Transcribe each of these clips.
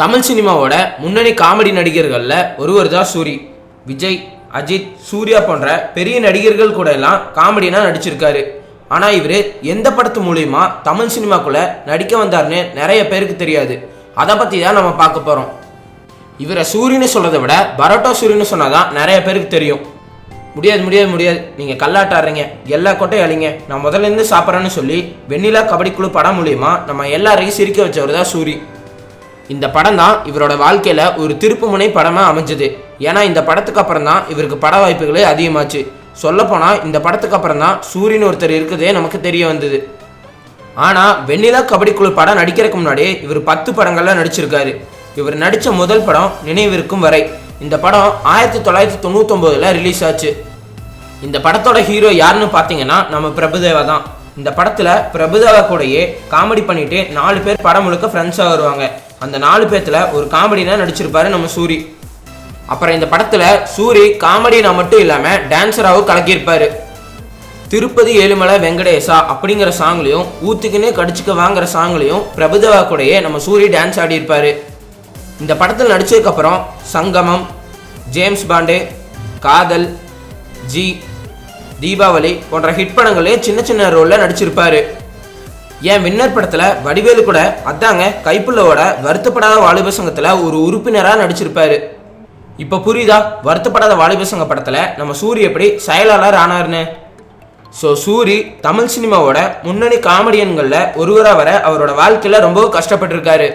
தமிழ் சினிமாவோட முன்னணி காமெடி நடிகர்களில் ஒருவர் தான் சூரி. விஜய் அஜித் சூர்யா போன்ற பெரிய நடிகர்கள் கூட எல்லாம் காமெடினா நடிச்சிருக்காரு. ஆனால் இவர் எந்த படத்து மூலியமா தமிழ் சினிமாக்குள்ள நடிக்க வந்தாருன்னு நிறைய பேருக்கு தெரியாது. அதை பற்றி தான் நம்ம பார்க்க போகிறோம் இவரை சூரியன்னு சொல்கிறத விட பரோட்டா சூரியன்னு சொன்னாதான் நிறைய பேருக்கு தெரியும். முடியாது முடியாது முடியாது. நீங்கள் கல்லாட்டாடுறீங்க. எல்லா கொட்டையும் அழிங்க. நான் முதல்ல இருந்து சாப்பிட்றேன்னு சொல்லி வெண்ணிலா கபடி குழு படம் மூலியமாக நம்ம எல்லாரையும் சிரிக்க வச்சவர் தான் சூரி. இந்த படம் தான் இவரோட வாழ்க்கையில் ஒரு திருப்புமுனை படமாக அமைஞ்சது. ஏன்னா இந்த படத்துக்கு அப்புறம் தான் இவருக்கு பட வாய்ப்புகளே அதிகமாச்சு. சொல்லப்போனால் இந்த படத்துக்கு அப்புறம் தான் சூரியன் ஒருத்தர் இருக்குதே நமக்கு தெரிய வந்தது. ஆனால் வெண்ணிலா கபடி குழு படம் நடிக்கிறதுக்கு முன்னாடியே இவர் பத்து படங்கள்லாம் நடிச்சிருக்காரு. இவர் நடித்த முதல் படம் நினைவிருக்கும் வரை. இந்த படம் ஆயிரத்தி தொள்ளாயிரத்தி தொண்ணூத்தொம்போதில் ரிலீஸ் ஆச்சு. இந்த படத்தோட ஹீரோ யாருன்னு பார்த்தீங்கன்னா நம்ம பிரபுதேவா தான். இந்த படத்தில் பிரபுதேவா கூடயே காமெடி பண்ணிட்டு நாலு பேர் படம் முழுக்க ஃப்ரெண்ட்ஸாக வருவாங்க. அந்த நாலு பேர்த்தில் ஒரு காமெடினா நடிச்சிருப்பாரு நம்ம சூரி. அப்புறம் இந்த படத்தில் சூரி காமெடினா மட்டும் இல்லாமல் டான்ஸராகவும் கலக்கியிருப்பாரு. திருப்பதி ஏழுமலை வெங்கடேசா அப்படிங்கிற சாங்லையும் ஊத்துக்குன்னு கடிச்சுக்க வாங்குற சாங்லையும் பிரபுதேவா கூடயே நம்ம சூரி டான்ஸ் ஆடியிருப்பார். இந்த படத்தில் நடிச்சதுக்கப்புறம் சங்கமம் ஜேம்ஸ் பாண்டே காதல் ஜி தீபாவளி போன்ற ஹிட் படங்களையும் சின்ன சின்ன ரோலில் நடிச்சிருப்பாரு. என் வின்னர் படத்தில் வடிவேலு கூட அதாங்க கைப்புள்ளவோட வருத்தப்படாத வாலிப சங்கத்தில் ஒரு உறுப்பினராக நடிச்சிருப்பாரு. இப்போ புரியுதா? வருத்தப்படாத வாலிப சங்க படத்தில் நம்ம சூரி எப்படி செயலாளர் ஆனார்னு ஸோ சூரி தமிழ் சினிமாவோட முன்னணி காமெடியன்களில் ஒருவராக வர அவரோட வாழ்க்கையில் ரொம்ப கஷ்டப்பட்டிருக்காரு.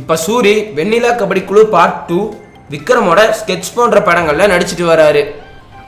இப்போ சூரி வெண்ணிலா கபடி குழு பார்ட் டூ விக்ரமோட ஸ்கெட்ச் போன்ற படங்களில் நடிச்சிட்டு வராரு.